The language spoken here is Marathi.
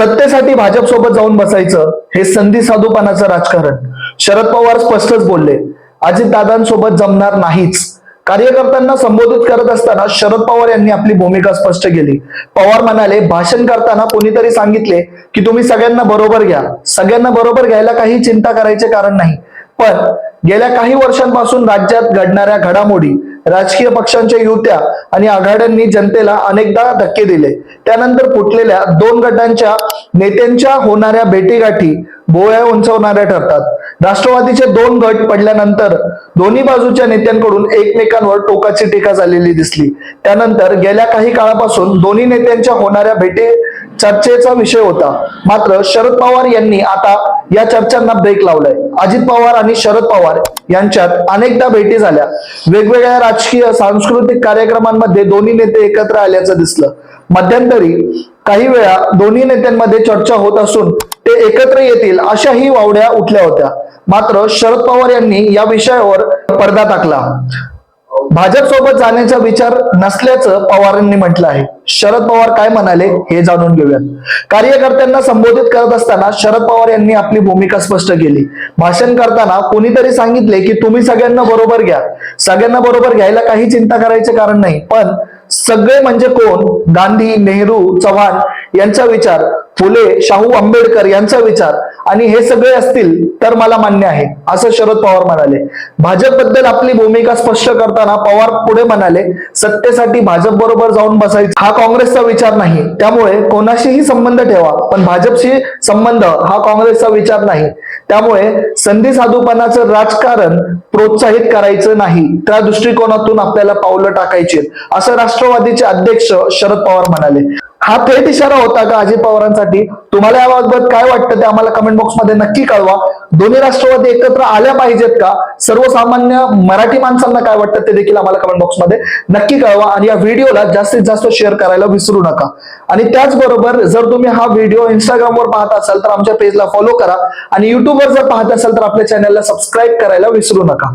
सत्तेसाठी भाजप सोबत जाऊन बसायचं हे संधी साधूपणाचं राजकारण. शरद पवार स्पष्टच बोलले अजितदादांसोबत जमणार नाहीच. कार्यकर्त्यांना संबोधित करत असताना शरद पवार यांनी आपली भूमिका स्पष्ट केली. पवार म्हणाले भाषण करताना कोणीतरी सांगितले की तुम्ही सगळ्यांना बरोबर घ्या. सगळ्यांना बरोबर घ्यायला काही चिंता करायचे कारण नाही. पण गेल्या काही वर्षांपासून राज्यात घडणाऱ्या घडामोडी राजकीय पक्षांच्या युत्या आणि आघाड्यांनी जनतेला अनेकदा धक्के दिले. त्यानंतर फुटलेल्या दोन गटांच्या नेत्यांच्या होणाऱ्या भेटीगाठी भोवळ्या उंचवणाऱ्या ठरतात. राष्ट्रवादीचे दोन गट पडल्यानंतर दोन्ही बाजूच्या नेत्यांकडून एकमेकांवर टोकाची टीका झालेली दिसली. त्यानंतर गेल्या काही काळापासून दोन्ही नेत्यांच्या होणाऱ्या भेटी चर्चेचा विषय होता. मात्र शरद पवार यांनी आता या चर्चांना ब्रेक लावलाय. अजित पवार आणि शरद पवार यांच्यात अनेकदा भेटी झाल्या. वेगवेगळ्या राजकीय सांस्कृतिक कार्यक्रमांमध्ये दोन्ही नेते एकत्र आल्याचं दिसलं. मध्यंतरी काही वेळा दोन्ही नेत्यांमध्ये चर्चा होत असून ते एकत्र येतील अशाही वावड्या उठल्या होत्या. मात्र शरद पवार यांनी या विषयावर पडदा टाकला. भाजप सोबत जाण्याचा विचार नसल्याचं पवारांनी म्हटलं आहे. शरद पवार काय म्हणाले हे जाणून घेऊयात. कार्यकर्त्यांना संबोधित करत असताना शरद पवार यांनी आपली भूमिका स्पष्ट केली. भाषण करताना कोणीतरी सांगितले की तुम्ही सगळ्यांना बरोबर घ्या. सगळ्यांना बरोबर घ्यायला काही चिंता करायचे कारण नाही. पण सगळे म्हणजे कोण? गांधी नेहरू चव्हाण यांचा विचार फुले शाहू आंबेडकर यांचा विचार आणि हे सगळे असतील तर मला मान्य आहे असं शरद पवार म्हणाले. भाजपबद्दल आपली भूमिका स्पष्ट करताना पवार पुढे म्हणाले सत्तेसाठी भाजप बरोबर जाऊन बसायचं. हा काँग्रेसचा विचार नाही त्यामुळे कोणाशीही संबंध ठेवा पण भाजपशी संबंध हा काँग्रेसचा विचार नाही. त्यामुळे संधी साधूपणाचं राजकारण प्रोत्साहित करायचं नाही त्या दृष्टिकोनातून आपल्याला पावलं टाकायची असं राष्ट्रवादीचे अध्यक्ष शरद पवार म्हणाले. हा थेट इशारा होता का अजित पवारांसाठी? तुम्हाला याबाबत काय वाटतं ते आम्हाला कमेंट बॉक्समध्ये नक्की कळवा. दोन्ही राष्ट्रवादी एकत्र आल्या पाहिजेत का? सर्वसामान्य मराठी माणसांना काय वाटतं ते देखील आम्हाला कमेंट बॉक्समध्ये नक्की कळवा. आणि या व्हिडिओला जास्तीत जास्त शेअर करायला विसरू नका. आणि त्याचबरोबर जर तुम्ही हा व्हिडिओ इंस्टाग्रामवर पाहत असाल तर आमच्या पेजला फॉलो करा. आणि युट्यूबवर जर पाहत असाल तर आपल्या चॅनलला सबस्क्राईब करायला विसरू नका.